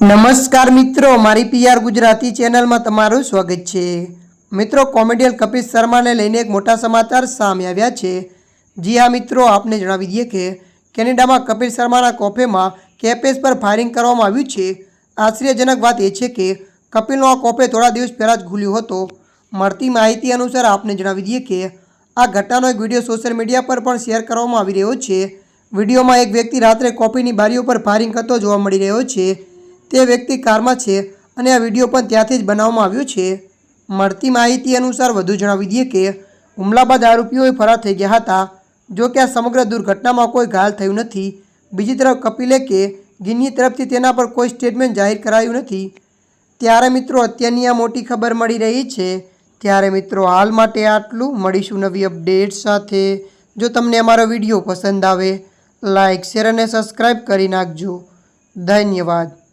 નમસ્કાર મિત્રો, મારી પીઆર ગુજરાતી ચેનલમાં તમારું સ્વાગત છે. મિત્રો, કોમેડિયન કપિલ શર્માને લઈને એક મોટા સમાચાર સામે આવ્યા છે. જી હા, મિત્રો, આપને જણાવી દઈએ કે કેનેડામાં કપિલ શર્માના કોફેમાં કેપેસ પર ફાયરિંગ કરવામાં આવ્યું છે. આશ્ચર્યજનક વાત એ છે કે કપિલનો આ કોફે થોડા દિવસ પહેલાં જ ખુલ્યો હતો. મળતી માહિતી અનુસાર આપને જણાવી દઈએ કે આ ઘટનાનો એક વીડિયો સોશિયલ મીડિયા પર પણ શેર કરવામાં આવી રહ્યો છે. વિડીયોમાં એક વ્યક્તિ રાત્રે કોફીની બારીઓ પર ફાયરિંગ કરતો જોવા મળી રહ્યો છે. તે વ્યક્તિ કારમાં છે અને આ વીડિયો પણ ત્યાંથી જ બનાવવામાં આવ્યો છે. મળતી માહિતી અનુસાર વધુ જણાવી દઈએ કે હુમલા બાદ આરોપીઓએ ફરાર થઈ ગયા હતા. જો કે આ સમગ્ર દુર્ઘટનામાં કોઈ ઘાયલ થયું નથી. બીજી તરફ કપિલે કે, ગિન્ની તરફથી તેના પર કોઈ સ્ટેટમેન્ટ જાહેર કરાયું નથી. ત્યારે મિત્રો અત્યારની આ મોટી ખબર મળી રહી છે. ત્યારે મિત્રો હાલ માટે આટલું. મળીશું નવી અપડેટ સાથે. જો તમને અમારો વીડિયો પસંદ આવે લાઇક શેર અને સબસ્ક્રાઈબ કરી નાખજો. ધન્યવાદ.